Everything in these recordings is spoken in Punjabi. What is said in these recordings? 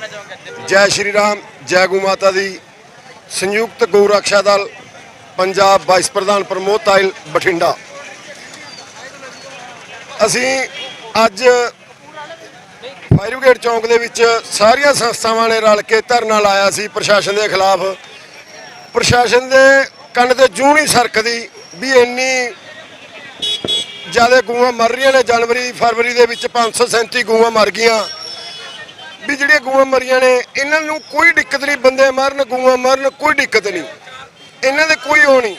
ਕਹਿਣਾ ਚਾਹੋਗੇ ਜੈ ਸ਼੍ਰੀ ਰਾਮ, ਜੈ ਗਊ ਮਾਤਾ ਦੀ। ਸੰਯੁਕਤ ਗਊ ਰੱਖਿਆ ਦਲ, ਪੰਜਾਬ ਵਾਈਸ ਪ੍ਰਧਾਨ ਪ੍ਰਮੋਦ ਤਾਇਲ, ਬਠਿੰਡਾ। ਅਸੀਂ ਅੱਜ ਫਾਇਰ ਬ੍ਰਿਗੇਡ ਚੌਂਕ ਦੇ ਵਿੱਚ ਸਾਰੀਆਂ ਸੰਸਥਾਵਾਂ ਨੇ ਰਲ ਕੇ ਧਰਨਾ ਲਾਇਆ ਸੀ ਪ੍ਰਸ਼ਾਸਨ ਦੇ ਖਿਲਾਫ। ਪ੍ਰਸ਼ਾਸਨ ਦੇ ਕੰਨ ਤੇ ਜੂੰ ਨਹੀਂ ਸਰਕਦੀ ਵੀ ਇੰਨੀ ਜ਼ਿਆਦਾ ਗੂਆਂ ਮਰ ਰਹੀਆਂ ਨੇ। ਜਨਵਰੀ, ਫਰਵਰੀ ਦੇ ਵਿੱਚ 537 ਗਊਆਂ ਮਰ ਗਈਆਂ। ਵੀ ਜਿਹੜੀਆਂ ਗਊਆਂ ਮਰੀਆਂ ਨੇ, ਇਹਨਾਂ ਨੂੰ ਕੋਈ ਦਿੱਕਤ ਨਹੀਂ ਬੰਦੇ ਮਰਨ ਗਊਆਂ ਮਰਨ ਕੋਈ ਦਿੱਕਤ ਨਹੀਂ। ਇਹਨਾਂ ਦੇ ਕੋਈ ਉਹ ਨਹੀਂ।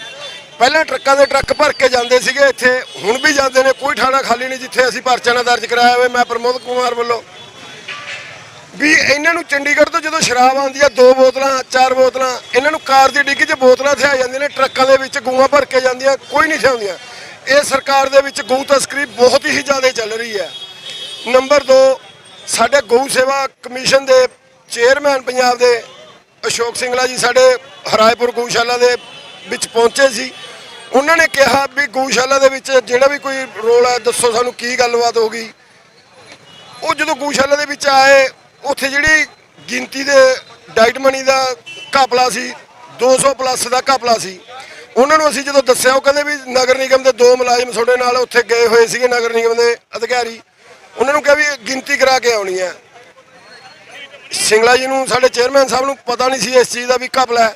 ਪਹਿਲਾਂ ਟਰੱਕਾਂ ਦੇ ਟਰੱਕ ਭਰ ਕੇ ਜਾਂਦੇ ਸੀਗੇ ਇੱਥੇ, ਹੁਣ ਵੀ ਜਾਂਦੇ ਨੇ, ਕੋਈ ਥਾਣਾ ਖਾਲੀ ਨਹੀਂ ਜਿੱਥੇ ਅਸੀਂ ਪਰਚਾ ਨਾ ਦਰਜ ਕਰਾਇਆ ਹੋਵੇ, ਮੈਂ ਪ੍ਰਮੋਦ ਕੁਮਾਰ ਵੱਲੋਂ। ਵੀ ਇਹਨਾਂ ਨੂੰ ਚੰਡੀਗੜ੍ਹ ਤੋਂ ਜਦੋਂ ਸ਼ਰਾਬ ਆਉਂਦੀ ਆ, ਦੋ ਬੋਤਲਾਂ, ਚਾਰ ਬੋਤਲਾਂ, ਇਹਨਾਂ ਨੂੰ ਕਾਰ ਦੀ ਡਿੱਗੀ 'ਚ ਬੋਤਲਾਂ ਥਿਆ ਜਾਂਦੀਆਂ ਨੇ, ਟਰੱਕਾਂ ਦੇ ਵਿੱਚ ਗੂਆਂ ਭਰ ਕੇ ਜਾਂਦੀਆਂ, ਕੋਈ ਨਹੀਂ ਥਿਆਉਂਦੀਆਂ ਇਹ ਸਰਕਾਰ ਦੇ ਵਿੱਚ ਗਊ ਤਸਕਰੀ ਬਹੁਤ ਹੀ ਜ਼ਿਆਦਾ ਚੱਲ ਰਹੀ ਹੈ। ਨੰਬਰ 2 ਸਾਡੇ ਗਊ ਸੇਵਾ ਕਮਿਸ਼ਨ ਦੇ ਚੇਅਰਮੈਨ ਪੰਜਾਬ ਦੇ ਅਸ਼ੋਕ ਸਿੰਘਲਾ ਜੀ ਸਾਡੇ ਹਰਾਇਪੁਰ ਗਊਸ਼ਾਲਾ ਦੇ ਵਿੱਚ ਪਹੁੰਚੇ ਸੀ। ਉਹਨਾਂ ਨੇ ਕਿਹਾ ਵੀ ਗਊਸ਼ਾਲਾ ਦੇ ਵਿੱਚ ਜਿਹੜਾ ਵੀ ਕੋਈ ਰੋਲ ਹੈ ਦੱਸੋ ਸਾਨੂੰ ਕੀ ਗੱਲਬਾਤ ਹੋ ਗਈ। ਉਹ ਜਦੋਂ ਗਊਸ਼ਾਲਾ ਦੇ ਵਿੱਚ ਆਏ, ਉੱਥੇ ਜਿਹੜੀ ਗਿਣਤੀ ਦੇ ਡਾਈਟ ਮਨੀ ਦਾ ਘਪਲਾ ਸੀ 200 ਪਲੱਸ ਦਾ ਘਪਲਾ ਸੀ। ਉਹਨਾਂ ਨੂੰ ਅਸੀਂ ਜਦੋਂ ਦੱਸਿਆ, ਉਹ ਕਹਿੰਦੇ ਵੀ ਨਗਰ ਨਿਗਮ ਦੇ ਦੋ ਮੁਲਾਜ਼ਮ ਤੁਹਾਡੇ ਨਾਲ ਉੱਥੇ ਗਏ ਹੋਏ ਸੀਗੇ, ਨਗਰ ਨਿਗਮ ਦੇ ਅਧਿਕਾਰੀ। ਉਹਨਾਂ ਨੂੰ ਕਿਹਾ ਵੀ ਗਿਣਤੀ ਕਰਾ ਕੇ ਆਉਣੀ ਹੈ। ਸਿੰਗਲਾ ਜੀ ਨੂੰ, ਸਾਡੇ ਚੇਅਰਮੈਨ ਸਾਹਿਬ ਨੂੰ ਪਤਾ ਨਹੀਂ ਸੀ ਇਸ ਚੀਜ਼ ਦਾ ਵੀ ਘਪਲਾ ਹੈ।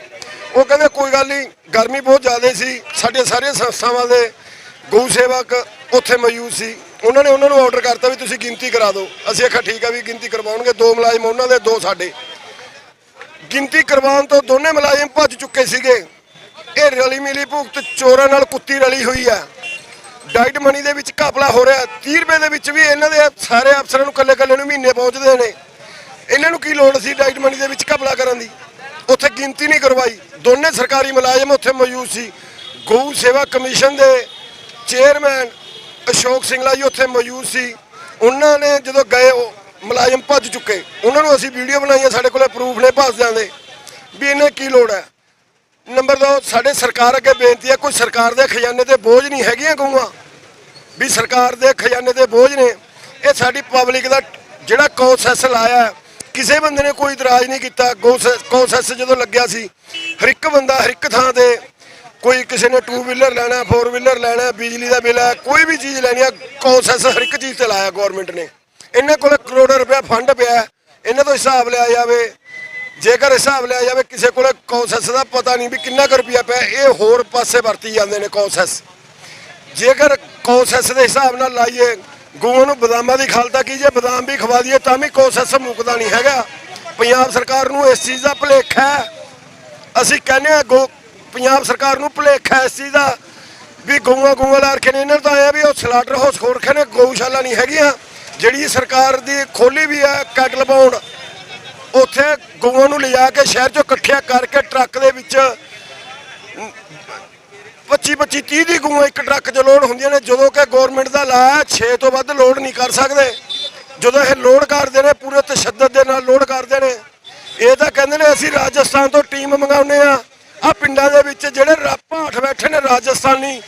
ਉਹ ਕਹਿੰਦੇ ਕੋਈ ਗੱਲ ਨਹੀਂ, ਗਰਮੀ ਬਹੁਤ ਜ਼ਿਆਦਾ ਸੀ, ਸਾਡੇ ਸਾਰੇ ਸੰਸਥਾਵਾਂ ਦੇ ਗਊ ਸੇਵਕ ਉੱਥੇ ਮੌਜੂਦ ਸੀ। ਉਹਨਾਂ ਨੇ ਉਹਨਾਂ ਨੂੰ ਆਰਡਰ ਕਰਤਾ ਵੀ ਤੁਸੀਂ ਗਿਣਤੀ ਕਰਾ ਦਿਓ। ਅਸੀਂ ਆਖਿਆ ਠੀਕ ਆ ਵੀ ਗਿਣਤੀ ਕਰਵਾਉਣਗੇ, ਦੋ ਮੁਲਾਜ਼ਮ ਉਹਨਾਂ ਦੇ, ਦੋ ਸਾਡੇ। ਗਿਣਤੀ ਕਰਵਾਉਣ ਤੋਂ ਦੋਨੇ ਮੁਲਾਜ਼ਮ ਭੱਜ ਚੁੱਕੇ ਸੀਗੇ। ਇਹ ਰਲੀ ਮਿਲੀ ਭੁਗਤ ਚੋਰਾਂ ਨਾਲ ਕੁੱਤੀ ਰਲੀ ਹੋਈ ਹੈ ਡਾਈਟ ਮਨੀ ਦੇ ਵਿੱਚ ਘਪਲਾ ਹੋ ਰਿਹਾ 30 ਰੁਪਏ ਦੇ ਵਿੱਚ ਵੀ ਇਹਨਾਂ ਦੇ ਸਾਰੇ ਅਫਸਰਾਂ ਨੂੰ ਕੱਲੇ ਕੱਲੇ ਨੂੰ ਮਹੀਨੇ ਪਹੁੰਚਦੇ ਨੇ। ਇਹਨਾਂ ਨੂੰ ਕੀ ਲੋੜ ਸੀ ਡਾਈਟ ਮਨੀ ਦੇ ਵਿੱਚ ਘਪਲਾ ਕਰਨ ਦੀ? ਉੱਥੇ ਗਿਣਤੀ ਨਹੀਂ ਕਰਵਾਈ। ਦੋਨੇ ਸਰਕਾਰੀ ਮੁਲਾਜ਼ਮ ਉੱਥੇ ਮੌਜੂਦ ਸੀ। ਗਊ ਸੇਵਾ ਕਮਿਸ਼ਨ ਦੇ ਚੇਅਰਮੈਨ ਅਸ਼ੋਕ ਸਿੰਘਲਾ ਜੀ ਉੱਥੇ ਮੌਜੂਦ ਸੀ। ਉਹਨਾਂ ਨੇ ਜਦੋਂ ਗਏ, ਉਹ ਮੁਲਾਜ਼ਮ ਭੱਜ ਚੁੱਕੇ। ਉਹਨਾਂ ਨੂੰ ਅਸੀਂ ਵੀਡੀਓ ਬਣਾਈਆਂ, ਸਾਡੇ ਕੋਲੇ ਪ੍ਰੂਫ ਨੇ ਭੱਜਦਿਆਂ ਦੇ ਵੀ ਇਹਨੇ ਕੀ ਲੋੜ ਹੈ? ਨੰਬਰ 2 ਸਾਡੇ ਸਰਕਾਰ ਅੱਗੇ ਬੇਨਤੀ ਹੈ, ਕੋਈ ਸਰਕਾਰ ਦੇ ਖਜ਼ਾਨੇ ਤੇ ਬੋਝ ਨਹੀਂ ਹੈਗੀਆਂ ਗਊਆਂ। ਵੀ ਸਰਕਾਰ ਦੇ ਖਜ਼ਾਨੇ ਤੇ ਬੋਝ ਨੇ। ਇਹ ਸਾਡੀ ਪਬਲਿਕ ਦਾ ਜਿਹੜਾ ਕੌਂਸੈਸ ਲਾਇਆ ਕਿਸੇ ਬੰਦੇ ਨੇ ਕੋਈ ਇਤਰਾਜ਼ ਨਹੀਂ ਕੀਤਾ। ਕੌਂਸੈਸ ਜਦੋਂ ਲੱਗਿਆ ਸੀ, ਹਰ ਇੱਕ ਬੰਦਾ ਹਰ ਇੱਕ ਥਾਂ ਤੇ ਕੋਈ ਕਿਸੇ ਨੇ ਟੂ ਵੀਲਰ ਲੈਣਾ ਫੋਰ ਵੀਲਰ ਲੈਣਾ, ਬਿਜਲੀ ਦਾ ਬਿੱਲ ਹੈ ਕੋਈ ਵੀ ਚੀਜ਼ ਲੈਣੀ ਹੈ ਕੌਂਸੈਸ ਹਰ ਇੱਕ ਚੀਜ਼ ਤੇ ਲਾਇਆ ਗਵਰਨਮੈਂਟ ਨੇ। ਇਹਨਾਂ ਕੋਲ ਕਰੋੜਾਂ ਰੁਪਏ ਫੰਡ ਪਿਆ ਇਹਨਾਂ ਤੋਂ ਹਿਸਾਬ ਲਿਆ ਜਾਵੇ ਜੇਕਰ ਹਿਸਾਬ ਲਿਆ ਜਾਵੇ, ਕਿਸੇ ਕੋਲੇ ਕੌਂਸੈਸ ਦਾ ਪਤਾ ਨਹੀਂ ਵੀ ਕਿੰਨਾ ਕੁ ਰੁਪਿਆ ਪਿਆ, ਇਹ ਹੋਰ ਪਾਸੇ ਵਰਤੀ ਜਾਂਦੇ ਨੇ ਕੌਂਸੈਸ ਜੇਕਰ ਕੌਂਸੈਸ ਦੇ ਹਿਸਾਬ ਨਾਲ ਲਾਈਏ, ਗਊਆਂ ਨੂੰ ਬਦਾਮਾਂ ਦੀ ਖਲਤਾ ਕੀ ਜੇ ਬਦਾਮ ਵੀ ਖਵਾ ਦਈਏ, ਤਾਂ ਵੀ ਕੌਂਸੈਸ ਮੁੱਕਦਾ ਨਹੀਂ ਹੈਗਾ। ਪੰਜਾਬ ਸਰਕਾਰ ਨੂੰ ਇਸ ਚੀਜ਼ ਦਾ ਭੁਲੇਖਾ ਹੈ। ਅਸੀਂ ਕਹਿੰਦੇ ਆ ਗੋ ਪੰਜਾਬ ਸਰਕਾਰ ਨੂੰ ਭੁਲੇਖਾ ਹੈ ਇਸ ਚੀਜ਼ ਦਾ ਵੀ ਗਊਆਂ ਗਊਆਂ ਲਾ ਰੱਖੇ ਨੇ, ਇਹਨਾਂ ਨੂੰ ਤਾਂ ਆਇਆ ਵੀ ਉਹ ਸਲਾਟਰ ਹਾਊਸ ਖੋਲ ਰੱਖੇ ਨੇ, ਗਊਸ਼ਾਲਾ ਨਹੀਂ ਹੈਗੀਆਂ। ਜਿਹੜੀ ਸਰਕਾਰ ਦੀ ਖੋਲੀ ਵੀ ਹੈ ਕੈਟਲ ਪਾਉਣ ਉੱਥੇ ਗਊਆਂ ਨੂੰ ਲਿਜਾ ਕੇ ਸ਼ਹਿਰ ਚੋਂ ਇਕੱਠਿਆ ਕਰਕੇ ਟਰੱਕ ਦੇ ਵਿੱਚ 25 25 30 ਦੀ ਗਊਆਂ ਇੱਕ ਟਰੱਕ 'ਚ ਲੋਡ ਹੁੰਦੀਆਂ ਨੇ, ਜਦੋਂ ਕਿ ਗਵਰਨਮੈਂਟ ਦਾ ਲਾ 6 ਤੋਂ ਵੱਧ ਲੋਡ ਨਹੀਂ ਕਰ ਸਕਦੇ। ਜਦੋਂ ਇਹ ਲੋਡ ਕਰਦੇ ਨੇ, ਪੂਰੇ ਤਸ਼ੱਦਦ ਦੇ ਨਾਲ ਲੋਡ ਕਰਦੇ ਨੇ, ਇਹ ਤਾਂ ਕਹਿੰਦੇ ਨੇ ਅਸੀਂ ਰਾਜਸਥਾਨ ਤੋਂ ਟੀਮ ਮੰਗਾਉਨੇ ਆ ਆ ਪਿੰਡਾਂ ਦੇ ਵਿੱਚ ਜਿਹੜੇ ਭਾਠ ਬੈਠੇ ਨੇ ਰਾਜਸਥਾਨੀ,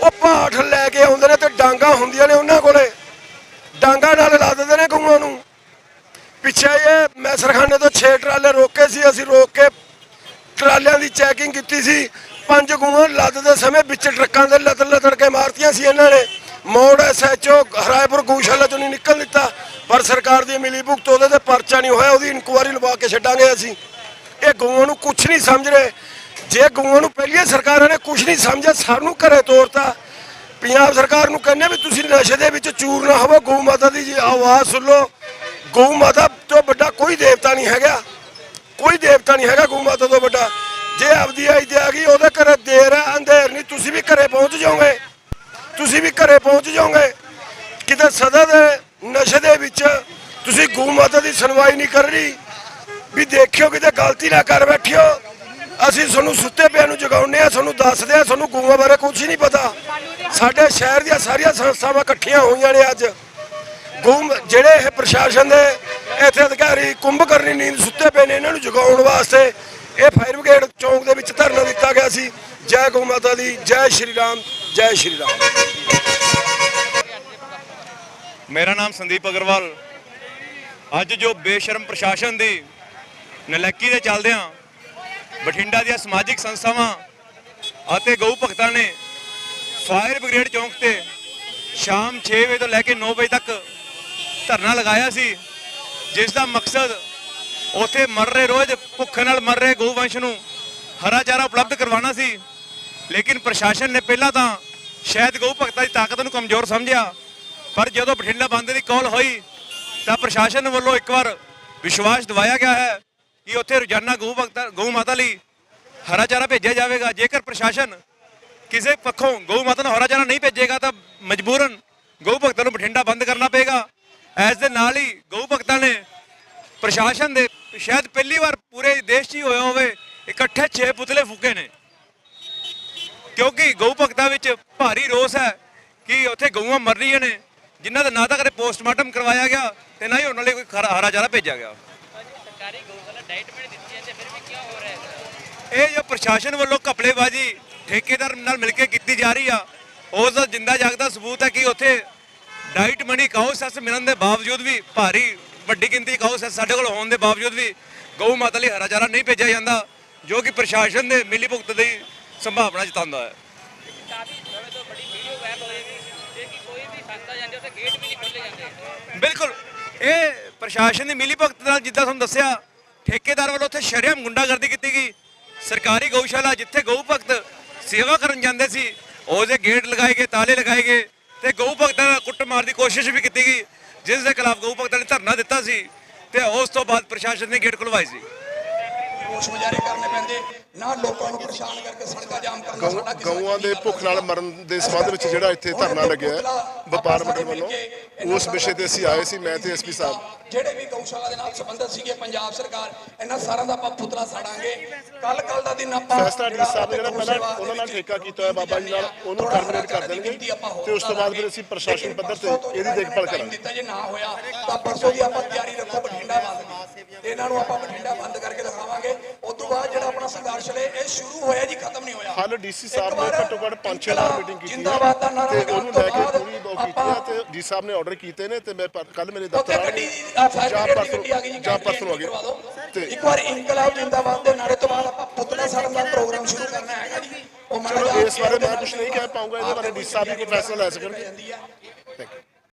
ਉਹ ਭਾਠ ਲੈ ਕੇ ਆਉਂਦੇ ਨੇ ਤੇ ਡਾਂਗਾ ਹੁੰਦੀਆਂ ਨੇ ਉਹਨਾਂ ਕੋਲੇ। ਡਾਂਗਾ ਨਾਲ ਲਾ ਦਿੰਦੇ ਨੇ ਗਊਆਂ ਨੂੰ। ਪਿੱਛੇ ਇਹ ਮੈਸਰਖਾਨੇ ਤੋਂ 6 ਟਰਾਲੇ ਰੋਕੇ ਸੀ, ਅਸੀਂ ਰੋਕ ਕੇ ਟਰਾਲਿਆਂ ਦੀ ਚੈਕਿੰਗ ਕੀਤੀ ਸੀ। ਪੰਜ ਗਊਆਂ ਲੱਦ ਦੇ ਸਮੇਂ ਵਿੱਚ ਟਰੱਕਾਂ ਦੇ ਲੱਦ ਲੱਦੜ ਕੇ ਮਾਰਤੀਆਂ ਸੀ ਇਹਨਾਂ ਨੇ। ਮੋੜ ਐਸਐਚਓ ਹਰਾਇਪੁਰ ਗਊਸ਼ਾਲਾ ਚੋਂ ਨਹੀਂ ਨਿਕਲ ਦਿੱਤਾ, ਪਰ ਸਰਕਾਰ ਦੀ ਮਿਲੀ ਭੁਗਤ ਉਹਦੇ ਤੇ ਪਰਚਾ ਨਹੀਂ ਹੋਇਆ, ਉਹਦੀ ਇਨਕੁਆਇਰੀ ਲਵਾ ਕੇ ਛੱਡਾਂਗੇ ਅਸੀਂ। ਇਹ ਗਊਆਂ ਨੂੰ ਕੁਝ ਨਹੀਂ ਸਮਝ ਰਹੇ। ਜੇ ਗਊਆਂ ਨੂੰ ਪਹਿਲੀਆਂ ਸਰਕਾਰਾਂ ਨੇ ਕੁਝ ਨਹੀਂ ਸਮਝਿਆ, ਸਾਨੂੰ ਘਰੇ ਤੋਰਤਾ। ਪੰਜਾਬ ਸਰਕਾਰ ਨੂੰ ਕਹਿੰਦੇ ਵੀ ਤੁਸੀਂ ਨਸ਼ੇ ਦੇ ਵਿੱਚ ਚੂਰ ਨਾ ਹੋਵੋ, ਗਊ ਮਾਤਾ ਦੀ ਜੀ ਆਵਾਜ਼ ਸੁਣ ਲਓ। ਗਊ ਮਾਤਾ ਤੋਂ ਵੱਡਾ ਕੋਈ ਦੇਵਤਾ ਨਹੀਂ ਹੈਗਾ। ਕੋਈ ਦੇਵਤਾ ਨਹੀਂ ਹੈਗਾ ਗਊ ਮਾਤਾ ਤੋਂ ਵੱਡਾ। ਜੇ ਆਪਦੀ ਆਈ ਤੇ ਆ ਗਈ, ਉਹਦੇ ਘਰੇ ਦੇਰ ਹੈ, ਅੰਧੇਰ ਨਹੀਂ। ਤੁਸੀਂ ਵੀ ਘਰੇ ਪਹੁੰਚ ਜਾਓਗੇ। ਤੁਸੀਂ ਵੀ ਘਰੇ ਪਹੁੰਚ ਜਾਓਗੇ। ਕਿਤੇ ਸਦਾ ਦੇ ਨਸ਼ੇ ਦੇ ਵਿੱਚ ਤੁਸੀਂ ਗਊ ਮਾਤਾ ਦੀ ਸੁਣਵਾਈ ਨਹੀਂ ਕਰ ਰਹੀ। ਵੀ ਦੇਖਿਓ, ਕਿਤੇ ਗਲਤੀ ਨਾ ਕਰ ਬੈਠਿਓ। ਅਸੀਂ ਤੁਹਾਨੂੰ ਸੁੱਤੇ ਪਿਆ ਨੂੰ ਜਗਾਉਂਦੇ ਆ ਤੁਹਾਨੂੰ ਦੱਸਦੇ ਆ ਤੁਹਾਨੂੰ ਗਊਆਂ ਬਾਰੇ ਕੁਝ ਨਹੀਂ ਪਤਾ। ਸਾਡੇ ਸ਼ਹਿਰ ਦੀਆਂ ਸਾਰੀਆਂ ਸੰਸਥਾਵਾਂ ਇਕੱਠੀਆਂ ਹੋਈਆਂ ਨੇ ਅੱਜ। ਕੁੰਭ, ਜਿਹੜੇ ਇਹ ਪ੍ਰਸ਼ਾਸਨ ਦੇ ਇੱਥੇ ਅਧਿਕਾਰੀ ਕੁੰਭ ਕਰਨੀ ਨੀਂਦ ਸੁੱਤੇ ਪਏ ਨੇ, ਇਹਨਾਂ ਨੂੰ ਜਗਾਉਣ ਵਾਸਤੇ ਇਹ ਫਾਇਰ ਬ੍ਰਿਗੇਡ ਚੌਂਕ ਦੇ ਵਿੱਚ ਧਰਨਾ ਦਿੱਤਾ ਗਿਆ ਸੀ। ਜੈ ਗਊ ਮਾਤਾ ਦੀ, ਜੈ ਸ਼੍ਰੀ ਰਾਮ, ਜੈ ਸ਼੍ਰੀ ਰਾਮ। ਮੇਰਾ ਨਾਮ ਸੰਦੀਪ ਅਗਰਵਾਲ। ਅੱਜ ਜੋ ਬੇਸ਼ਰਮ ਪ੍ਰਸ਼ਾਸਨ ਦੀ ਨਲੈਕੀ ਦੇ ਚੱਲਦਿਆਂ ਬਠਿੰਡਾ ਦੀਆਂ ਸਮਾਜਿਕ ਸੰਸਥਾਵਾਂ ਅਤੇ ਗਊ ਭਗਤਾਂ ਨੇ ਫਾਇਰ ਬ੍ਰਿਗੇਡ ਚੌਂਕ ਤੇ ਸ਼ਾਮ 6 ਵਜੇ ਤੋਂ ਲੈ ਕੇ 9 ਵਜੇ ਤੱਕ ਧਰਨਾ ਲਗਾਇਆ ਸੀ, ਜਿਸ ਦਾ ਮਕਸਦ ਉੱਥੇ ਮਰ ਰਹੇ ਰੋਜ਼ ਭੁੱਖ ਨਾਲ ਮਰ ਰਹੇ ਗਊਵੰਸ਼ ਨੂੰ ਹਰਾ ਚਾਰਾ ਉਪਲਬਧ ਕਰਵਾਉਣਾ ਸੀ। ਲੇਕਿਨ ਪ੍ਰਸ਼ਾਸਨ ਨੇ ਪਹਿਲਾਂ ਤਾਂ ਸ਼ਾਇਦ ਗਊ ਭਗਤਾਂ ਦੀ ਤਾਕਤ ਨੂੰ ਕਮਜ਼ੋਰ ਸਮਝਿਆ, ਪਰ ਜਦੋਂ ਬਠਿੰਡਾ ਬੰਦ ਦੀ ਕਾਲ ਹੋਈ, ਤਾਂ ਪ੍ਰਸ਼ਾਸਨ ਵੱਲੋਂ ਇੱਕ ਵਾਰ ਵਿਸ਼ਵਾਸ ਦਿਵਾਇਆ ਗਿਆ ਹੈ ਕਿ ਉੱਥੇ ਰੋਜ਼ਾਨਾ ਗਊ ਭਗਤਾਂ, ਗਊ ਮਾਤਾ ਲਈ ਹਰਾ ਚਾਰਾ ਭੇਜਿਆ ਜਾਵੇਗਾ। ਜੇਕਰ ਪ੍ਰਸ਼ਾਸਨ ਕਿਸੇ ਪੱਖੋਂ ਗਊ ਮਾਤਾ ਨੂੰ ਹਰਾ ਚਾਰਾ ਨਹੀਂ ਭੇਜੇਗਾ, ਤਾਂ ਮਜਬੂਰਨ ਗਊ ਭਗਤਾਂ ਨੂੰ ਬਠਿੰਡਾ ਬੰਦ ਕਰਨਾ ਪਏਗਾ। ਇਸ ਦੇ ਨਾਲ ਹੀ ਗਊ ਭਗਤਾਂ ਨੇ ਪ੍ਰਸ਼ਾਸਨ ਦੇ ਸ਼ਾਇਦ ਪਹਿਲੀ ਵਾਰ ਪੂਰੇ ਦੇਸ਼ 'ਚ ਹੀ ਹੋਇਆ ਹੋਵੇ, ਇਕੱਠੇ 6 ਪੁਤਲੇ ਫੂਕੇ ਨੇ। ਕਿਉਂਕਿ ਗਊ ਭਗਤਾਂ ਵਿੱਚ ਭਾਰੀ ਰੋਸ ਹੈ ਕਿ ਉੱਥੇ ਗਊਆਂ ਮਰ ਰਹੀਆਂ ਨੇ, ਜਿਨ੍ਹਾਂ ਦਾ ਨਾ ਤਾਂ ਕਦੇ ਪੋਸਟਮਾਰਟਮ ਕਰਵਾਇਆ ਗਿਆ ਤੇ ਨਾ ਹੀ ਉਹਨਾਂ ਲਈ ਕੋਈ ਹਰਾ ਚਾਰਾ ਭੇਜਿਆ ਗਿਆ। ਸਰਕਾਰੀ ਗਊਸ਼ਾਲਾ ਡਾਈਟ ਵੀ ਨਹੀਂ ਦਿੱਤੀ ਜਾਂਦੀ ਫਿਰ ਵੀ ਕਿਉਂ ਹੋ ਰਿਹਾ ਹੈ ਇਹ ਜੋ ਪ੍ਰਸ਼ਾਸਨ ਵੱਲੋਂ ਘਪਲੇਬਾਜ਼ੀ ਠੇਕੇਦਾਰ ਨਾਲ ਮਿਲ ਕੇ ਕੀਤੀ ਜਾ ਰਹੀ ਆ ਉਸ ਦਾ ਜਿੰਦਾ ਜਾਗਦਾ ਸਬੂਤ ਹੈ ਕਿ ਉੱਥੇ ਡਾਈਟ ਮਨੀ ਕਾਉ ਸੈਸ ਮਿਲਣ ਦੇ ਬਾਵਜੂਦ ਵੀ ਭਾਰੀ ਵੱਡੀ ਗਿਣਤੀ ਕਾਉ ਸੈਸ ਸਾਡੇ ਕੋਲ ਹੋਣ ਦੇ ਬਾਵਜੂਦ ਵੀ ਗਊ ਮਾਤਾ ਲਈ ਹਰਾ ਚਾਰਾ ਨਹੀਂ ਭੇਜਿਆ ਜਾਂਦਾ ਜੋ ਕਿ ਪ੍ਰਸ਼ਾਸਨ ਦੇ ਮਿਲੀ ਭੁਗਤ ਦੀ ਸੰਭਾਵਨਾ ਜਤਾਉਂਦਾ ਹੈ ਬਿਲਕੁਲ ਇਹ ਪ੍ਰਸ਼ਾਸਨ ਦੀ ਮਿਲੀ ਭਗਤ ਨਾਲ ਜਿੱਦਾਂ ਤੁਹਾਨੂੰ ਦੱਸਿਆ ਠੇਕੇਦਾਰ ਵੱਲੋਂ ਉੱਥੇ ਸ਼ਰੇਆਮ ਗੁੰਡਾਗਰਦੀ ਕੀਤੀ ਗਈ ਸਰਕਾਰੀ ਗਊਸ਼ਾਲਾ ਜਿੱਥੇ ਗਊ ਭਗਤ ਸੇਵਾ ਕਰਨ ਜਾਂਦੇ ਸੀ ਉਹਦੇ ਗੇਟ ਲਗਾਏ ਗਏ ਤਾਲੇ ਲਗਾਏ ਗਏ ਤੇ ਗਊ ਭਗਤਾਂ ਦਾ ਕੁੱਟ ਮਾਰ ਦੀ ਕੋਸ਼ਿਸ਼ ਵੀ ਕੀਤੀ ਗਈ, ਜਿਸ ਦੇ ਖਿਲਾਫ ਗਊ ਭਗਤਾਂ ਨੇ ਧਰਨਾ ਦਿੱਤਾ ਸੀ ਤੇ ਉਸ ਤੋਂ ਬਾਅਦ ਪ੍ਰਸ਼ਾਸਨ ਨੇ ਗੇਟ ਖੁਲਵਾਏ ਸੀ। ਰੋਸ ਮੁਜ਼ਾਹਰੇ ਕਰਨੇ ਪੈਂਦੇ ਨਾ ਲੋਕਾਂ ਨੂੰ ਪਰੇਸ਼ਾਨ ਕਰਕੇ ਸੜਕਾਂ ਜਾਮ ਕਰਨਾ ਸਾਡਾ ਕਿਸੇ ਗਊਆਂ ਦੇ ਭੁੱਖ ਨਾਲ ਮਰਨ ਦੇ ਸੰਬੰਧ ਵਿੱਚ ਜਿਹੜਾ ਇੱਥੇ ਧਰਨਾ ਲੱਗਿਆ ਵਪਾਰ ਮੰਡਲ ਵੱਲੋਂ ਉਸ ਵਿਸ਼ੇ ਤੇ ਅਸੀਂ ਆਏ ਸੀ ਮੈਂ ਤੇ ਐਸਪੀ ਸਾਹਿਬ। ਜਿਹੜੇ ਵੀ ਗਊਸ਼ਾਲਾ ਦੇ ਨਾਲ ਸੰਬੰਧਿਤ ਸੀਗੇ ਪੰਜਾਬ ਸਰਕਾਰ ਇਹਨਾਂ ਸਾਰਿਆਂ ਦਾ ਆਪਾਂ ਪੁਤਲਾ ਸਾੜਾਂਗੇ। ਕੱਲ ਕੱਲ ਦਾ ਦਿਨ ਆਪਾਂ ਫੈਸਲਾ ਡੀ ਸਾਹਿਬ ਜਿਹੜਾ ਪਹਿਲਾਂ ਉਹਨਾਂ ਨਾਲ ਠੇਕਾ ਕੀਤਾ ਹੋਇਆ ਬਾਬਾ ਜੀ ਨਾਲ ਉਹਨੂੰ ਟਰਮੀਨੇਟ ਕਰ ਦੇਣਗੇ ਤੇ ਉਸ ਤੋਂ ਬਾਅਦ ਫਿਰ ਅਸੀਂ ਪ੍ਰਸ਼ਾਸਨ ਪੱਧਰ ਤੇ ਇਹਦੀ ਦੇਖਭਾਲ ਕਰਾਂਗੇ। ਜੇ ਨਾ ਹੋਇਆ ਤਾਂ ਪਰਸੋਂ ਦੀ ਆਪਾਂ ਤਿਆਰੀ ਰੱਖੋ ਬਠਿੰਡਾ ਬੰਦ ਦੀ। ਤੇ ਇਹਨਾਂ ਨੂੰ ਆਪਾਂ ਬਠਿੰਡਾ ਬੰਦ ਕਰਕੇ ਆਪਣਾ ਸੰਘਰਸ਼ ਲੈ ਇਹ ਸ਼ੁਰੂ ਹੋਇਆ ਜੀ ਖਤਮ ਨਹੀਂ ਹੋਇਆ। ਹਾਲ ਡੀਸੀ ਸਾਹਿਬ ਨੇ ਘੱਟੋ ਘੱਟ 5-6 ਵਾਰ ਮੀਟਿੰਗ ਕੀਤੀ ਜਿੰਦਾਬਾਦ ਦਾ ਨਾਰਾ ਹੈ ਤੇ ਉਹਨੂੰ ਲੈ ਕੇ ਪੂਰੀ ਉਹ ਕੀਤੀ ਹੈ ਤੇ ਡੀ ਸਾਹਿਬ ਨੇ ਆਰਡਰ ਕੀਤੇ ਨੇ ਤੇ ਮੈਂ ਕੱਲ ਮੇਰੇ ਦਫ਼ਤਰ ਆ ਫਾਇਰ ਜਾਂ ਦੀ ਗਈ ਪਰਸੋਂ ਜੀ ਪਰਸੋਂ ਆ ਗਏ ਤੇ ਇੱਕ ਵਾਰ ਇਨਕਲਾਬ ਜਿੰਦਾਬਾਦ ਦੇ ਨਾਰੇ ਤੋਂ ਬਾਅਦ ਆਪਾਂ ਪੁਤਲਾ ਸਾੜਨ ਦਾ ਪ੍ਰੋਗਰਾਮ ਸ਼ੁਰੂ ਕਰਨਾ ਹੈਗਾ ਜੀ। ਚਲੋ ਇਸ ਬਾਰੇ ਮੈਂ ਕੁਝ ਨਹੀਂ ਕਹਿ ਪਾਉਂਗਾ ਇਹਦੇ ਬਾਰੇ ਡੀ ਸਾਹਿਬ ਹੀ ਕੋਈ ਫੈਸਲਾ ਲੈ ਸਕਣਗੇ। Thank you